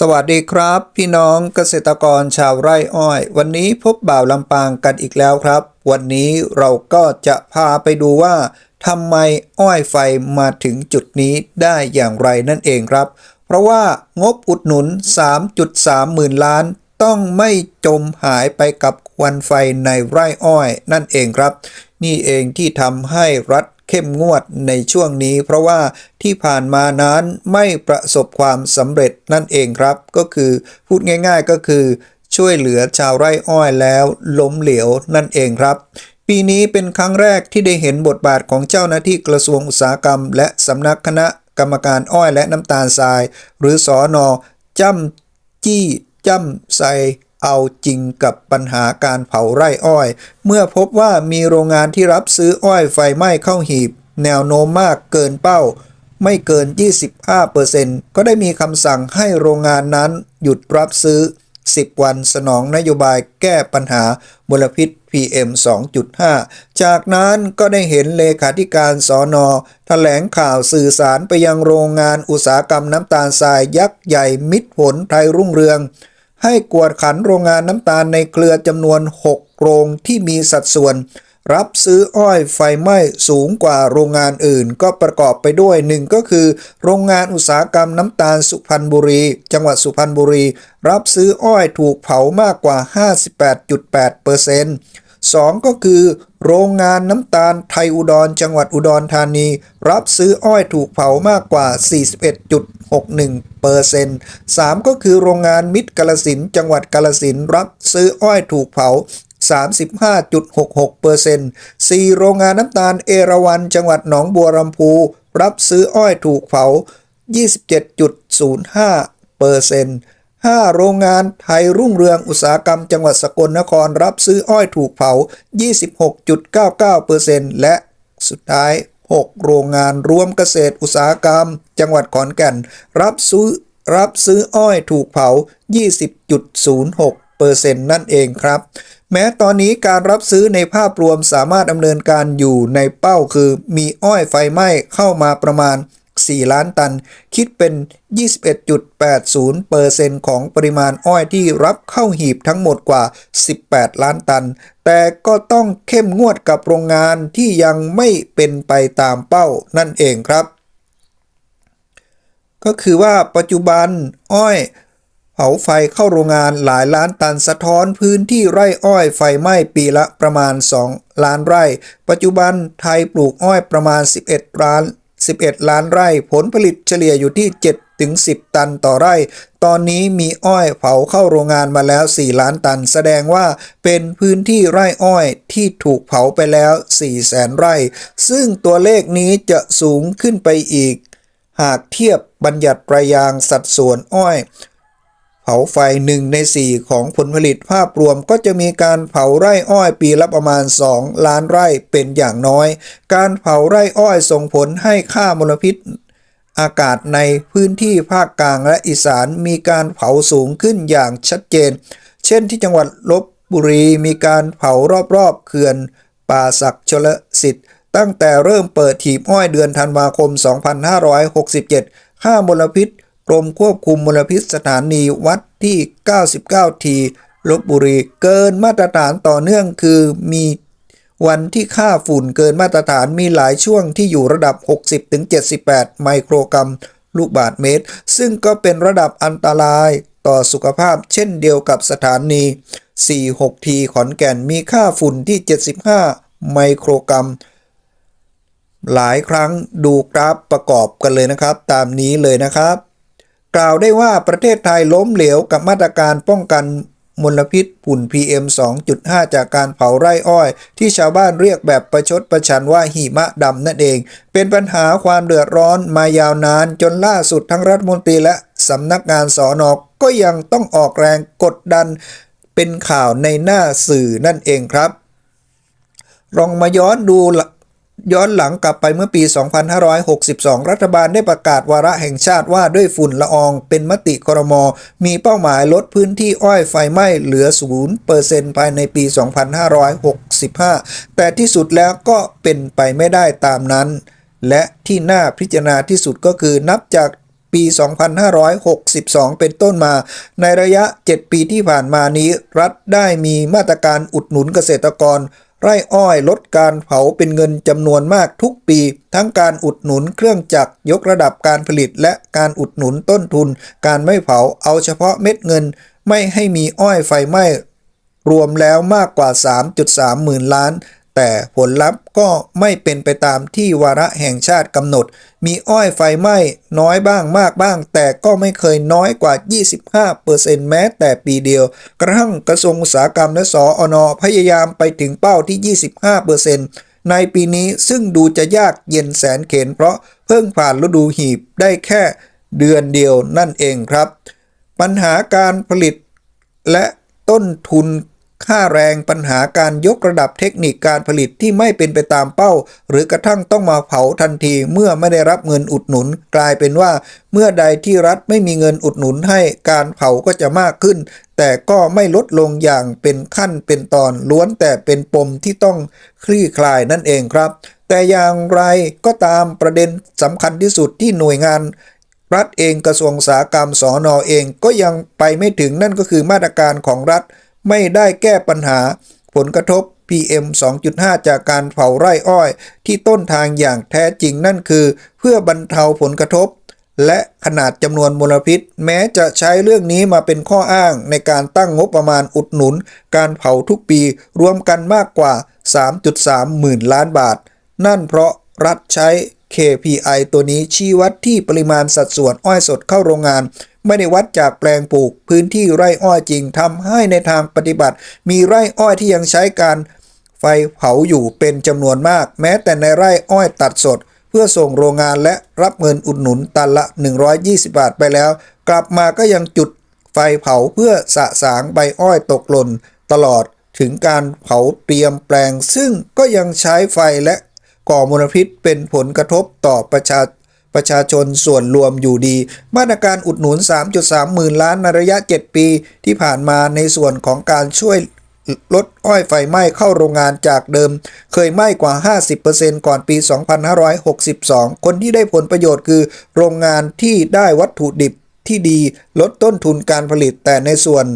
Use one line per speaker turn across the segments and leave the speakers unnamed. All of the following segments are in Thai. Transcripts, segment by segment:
สวัสดีครับ พี่น้องเกษตรกรชาวไร่อ้อย วันนี้พบบ่าวลำปางกันอีกแล้วครับ วันนี้เราก็จะพาไปดูว่าทำไมอ้อยไฟมาถึงจุดนี้ได้อย่างไรนั่นเองครับ เพราะว่างบอุดหนุน 3.3 หมื่นล้าน ต้องไม่จมหายไปกับควันไฟในไร่อ้อยนั่นเองครับ นี่เองที่ทำให้รัฐ เข้มงวดในช่วงนี้ เพราะว่าที่ผ่านมานั้นไม่ประสบความสำเร็จนั่นเองครับ ก็คือพูดง่าย ๆก็คือ ช่วยเหลือชาวไร่อ้อยแล้วล้มเหลวนั่นเองครับ ปีนี้เป็นครั้งแรกที่ได้เห็นบทบาทของเจ้าหน้าที่กระทรวงอุตสาหกรรม และสำนักคณะกรรมการอ้อยและน้ำตาลทราย หรือสอนอจ้ำจี้จ้ำใส เอาจริงกับปัญหาการเผาไร่อ้อย เมื่อพบว่ามีโรงงานที่รับซื้ออ้อยไฟไหม้เข้าหีบ แนวโน้มมากเกินเป้า ไม่เกิน 25%ก็ได้มีคำสั่งให้โรงงานนั้นหยุดรับซื้อ 10 วันสนองนโยบายแก้ปัญหามลพิษ PM 2.5 จากนั้นก็ได้เห็นเลขาธิการสอนอแถลงข่าวสื่อสารไปยังโรงงานอุตสาหกรรมน้ำตาลทรายยักษ์ใหญ่มิตรผลไทยรุ่งเรือง ให้กวดขันโรงงานน้ำตาลในเครือจำนวน 6 โรงที่มีสัดส่วน รับซื้ออ้อยไฟไหม้สูงกว่าโรงงานอื่น ก็ประกอบไปด้วยหนึ่งก็คือ โรงงานอุตสาหกรรมน้ำตาลสุพรรณบุรี จังหวัดสุพรรณบุรี รับซื้ออ้อยถูกเผามากกว่า 58.8% 2 ก็คือ โรงงานน้ำตาลไทยอุดรจังหวัดอุดรธานี รับซื้ออ้อยถูกเผามากกว่า 41.61% 3 ก็คือโรงงานมิตรกาลสินจังหวัดกาลสินรับซื้ออ้อยถูกเผา35.66% 4 โรงงานน้ำตาลเอราวันจังหวัดหนองบัวลำพู รับซื้ออ้อยถูกเผา 27.05% 5 โรงงานไทยรุ่งเรืองอุตสาหกรรมจังหวัดสกลนครรับซื้ออ้อยถูกเผา 26.99%และสุดท้าย 6 โรงงานรวมเกษตรอุตสาหกรรม จังหวัดขอนแก่น รับซื้อรับซื้ออ้อยถูกเผา 20.06%นั่นเองครับ แม้ตอนนี้การรับซื้อในภาพรวมสามารถดำเนินการอยู่ในเป้าคือ มีอ้อยไฟไหม้เข้ามาประมาณ 4 ล้านตัน คิดเป็น 21.80%ของปริมาณอ้อยที่รับเข้าหีบทั้งหมดกว่า 18 ล้านตัน แต่ก็ต้องเข้มงวดกับโรงงานที่ยังไม่เป็นไปตามเป้านั่นเองครับ ก็คือว่าปัจจุบันอ้อยเผาไฟเข้าโรงงานหลายล้านตันสะท้อนพื้นที่ไร่อ้อยไฟไหม้ปีละประมาณ 2 ล้านไร่ ปัจจุบันไทยปลูกอ้อยประมาณ 11 ล้าน 11 ล้านไร่ ผลผลิตเฉลี่ยอยู่ที่ 7 ถึง 10 ตันต่อไร่ ตอนนี้มีอ้อยเผาเข้าโรงงานมาแล้ว 4 ล้านตัน แสดงว่าเป็นพื้นที่ไร่อ้อยที่ถูกเผาไปแล้ว 4 แสนไร่ ซึ่งตัวเลขนี้จะสูงขึ้นไปอีก หากเทียบบัญญัติประยางสัดส่วนอ้อย เผาไฟหนึ่งใน4ของผลผลิตภาพรวมก็จะมีการเผาไร่อ้อยปีละประมาณ 2 ล้านไร่เป็นอย่างน้อย การเผาไร่อ้อยส่งผลให้ค่ามลพิษอากาศในพื้นที่ภาคกลางและอีสานมีการเผาสูงขึ้นอย่างชัดเจน เช่นที่จังหวัดลบบุรีมีการเผารอบๆเขื่อน ป่าศักชลสิทธิ์ ตั้งแต่เริ่มเปิดถีบอ้อยเดือนธันวาคม 2567 ค่ามลพิษ กรมควบคุมมลพิษสถานีวัดที่ 99 ทีลบบุรีเกินมาตรฐานต่อเนื่องคือมีวันที่ค่าฝุ่นเกินมาตรฐานมีหลายช่วงที่อยู่ระดับ 60-78 ไมโครกรัม ลูกบาทเมตร ซึ่งก็เป็นระดับอันตรายต่อสุขภาพเช่นเดียวกับสถานี 46 ทีขอนแก่นมีค่าฝุ่นที่ 75 ไมโครกรัม หลายครั้งดูกราฟประกอบกันเลยนะครับ ตามนี้เลยนะครับ กล่าวได้ว่าประเทศไทยล้มเหลวกับมาตรการป้องกันมลพิษฝุ่น PM 2.5 จากการเผาไร่อ้อย ที่ชาวบ้านเรียกแบบประชดประชันว่าหิมะดำนั่นเอง เป็นปัญหาความเดือดร้อนมายาวนานจนล่าสุดทั้งรัฐมนตรีและสำนักงานสอนอกก็ยังต้องออกแรงกดดัน เป็นข่าวในหน้าสื่อนั่นเองครับลองมาย้อนดู ย้อนหลังกลับไปเมื่อปี 2562 รัฐบาลได้ประกาศวาระแห่งชาติว่าด้วยฝุ่นละออง เป็นมติครม มีเป้าหมายลดพื้นที่อ้อยไฟไหม้เหลือ 0%ภายในปี 2565 แต่ที่สุดแล้วก็เป็นไปไม่ได้ตามนั้น และที่น่าพิจารณาที่สุดก็คือนับจากปี 2562 เป็นต้นมา ในระยะ 7 ปีที่ผ่านมานี้ รัฐได้มีมาตรการอุดหนุนเกษตรกร ไร่อ้อยลดการเผาเป็นเงินจำนวนมากทุกปี ทั้งการอุดหนุนเครื่องจักรยกระดับการผลิตและการอุดหนุนต้นทุน การไม่เผาเอาเฉพาะเม็ดเงิน ไม่ให้มีอ้อยไฟไหม้รวมแล้วมากกว่า 3.3 หมื่นล้าน แต่ผลลัพธ์ก็ไม่เป็นไปตามที่วาระแห่งชาติกำหนด มีอ้อยไฟไหม้น้อยบ้างมากบ้าง แต่ก็ไม่เคยน้อยกว่า 25%แม้แต่ปีเดียว กระทั่งกระทรวงอุตสาหกรรมและสออนพยายามไปถึงเป้าที่ 25%ในปีนี้ซึ่งดูจะยากเย็นแสนเข็นเพราะเพิ่งผ่านฤดูหีบได้แค่เดือนเดียวนั่นเองครับ ปัญหาการผลิตและต้นทุน ค่าแรงปัญหาการยกระดับเทคนิคการผลิตที่ไม่เป็นไปตามเป้า หรือกระทั่งต้องมาเผาทันทีเมื่อไม่ได้รับเงินอุดหนุน กลายเป็นว่า เมื่อใดที่รัฐไม่มีเงินอุดหนุนให้การเผาก็จะมากขึ้น แต่ก็ไม่ลดลงอย่างเป็นขั้นเป็นตอนล้วนแต่เป็นปมที่ต้องคลี่คลายนั่นเองครับ แต่อย่างไรก็ตามประเด็นสำคัญที่สุดที่หน่วยงานรัฐเองกระทรวงอุตสาหกรรมสอนอเองก็ยังไปไม่ถึงนั่นก็คือมาตรการของรัฐ ไม่ได้แก้ปัญหา ผลกระทบ PM 2.5 จากการเผาไร่อ้อย ที่ต้นทางอย่างแท้จริงนั่นคือ เพื่อบรรเทาผลกระทบ และขนาดจำนวนมลพิษ แม้จะใช้เรื่องนี้มาเป็นข้ออ้างในการตั้งงบประมาณอุดหนุน การเผาทุกปีรวมกันมากกว่า 3.3 หมื่นล้านบาท นั่นเพราะรัฐใช้ KPI ตัวนี้ชี้วัดที่ปริมาณสัดส่วนอ้อยสดเข้าโรงงาน ไม่ได้วัดจากแปลงปลูกพื้นที่ไร่อ้อยจริงทำให้ในทางปฏิบัติ มีไร่อ้อยที่ยังใช้การไฟเผาอยู่เป็นจำนวนมาก แม้แต่ในไร่อ้อยตัดสด เพื่อส่งโรงงานและรับเงินอุดหนุนตันละ 120 บาทไปแล้ว กลับมาก็ยังจุดไฟเผาเพื่อสะสางใบอ้อยตกหล่นตลอดถึงการเผาเตรียมแปลง ซึ่งก็ยังใช้ไฟและ ก่อมลพิษเป็นผลกระทบต่อประชาประชาชนส่วนรวมอยู่ดี มาตรการอุดหนุน 3.3 หมื่นล้านในระยะ 7 ปี ที่ผ่านมาในส่วนของการช่วยลดอ้อยไฟไหม้เข้าโรงงานจากเดิม เคยไหม้กว่า 50%ก่อนปี 2562 คนที่ได้ผลประโยชน์คือ โรงงานที่ได้วัตถุดิบที่ดีลดต้นทุนการผลิตแต่ในส่วน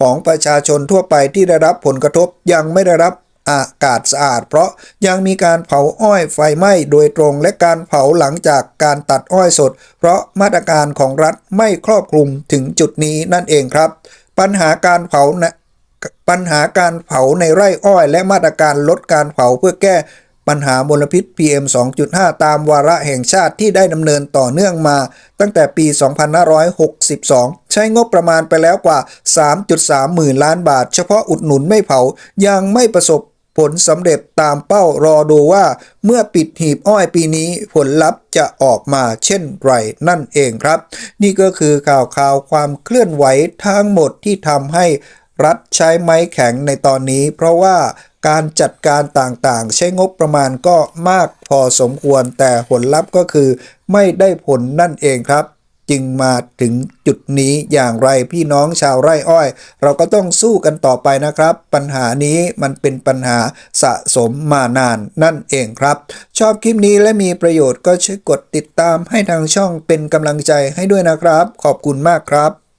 ของประชาชนทั่วไปที่ได้รับผลกระทบยังไม่ได้รับ อากาศสะอาด เพราะยังมีการเผาอ้อยไฟไหม้โดยตรงและการเผาหลังจากการตัดอ้อยสด เพราะมาตรการของรัฐไม่ครอบคลุมถึงจุดนี้นั่นเองครับ ปัญหาการเผานะปัญหาการเผาในไร่อ้อย และมาตรการลดการเผาเพื่อแก้ปัญหามลพิษ PM 2.5 ตามวาระแห่งชาติที่ได้ดำเนินต่อเนื่องมา ตั้งแต่ปี 2562 ใช้งบประมาณไปแล้วกว่า 3.3 หมื่นล้านบาท เฉพาะอุดหนุนไม่เผา ยังไม่ประสบ ผลสำเร็จตามเป้ารอดูว่า เมื่อปิดหีบอ้อยปีนี้ผลลัพธ์จะออกมาเช่นไรนั่นเองครับ นี่ก็คือข่าวข่าวความเคลื่อนไหวทั้งหมดที่ทำให้รัฐใช้ไม้แข็งในตอนนี้ เพราะว่าการจัดการต่างๆ ใช้งบประมาณก็มากพอสมควรแต่ผลลัพธ์ก็คือไม่ได้ผลนั่นเองครับ จึงมาถึงจุดนี้อย่างไรพี่น้องชาวไร่อ้อย เราก็ต้องสู้กันต่อไปนะครับ ปัญหานี้มันเป็นปัญหาสะสมมานานนั่นเองครับ ชอบคลิปนี้และมีประโยชน์ก็ช่วยกดติดตามให้ทางช่องเป็นกำลังใจให้ด้วยนะครับ ขอบคุณมากครับ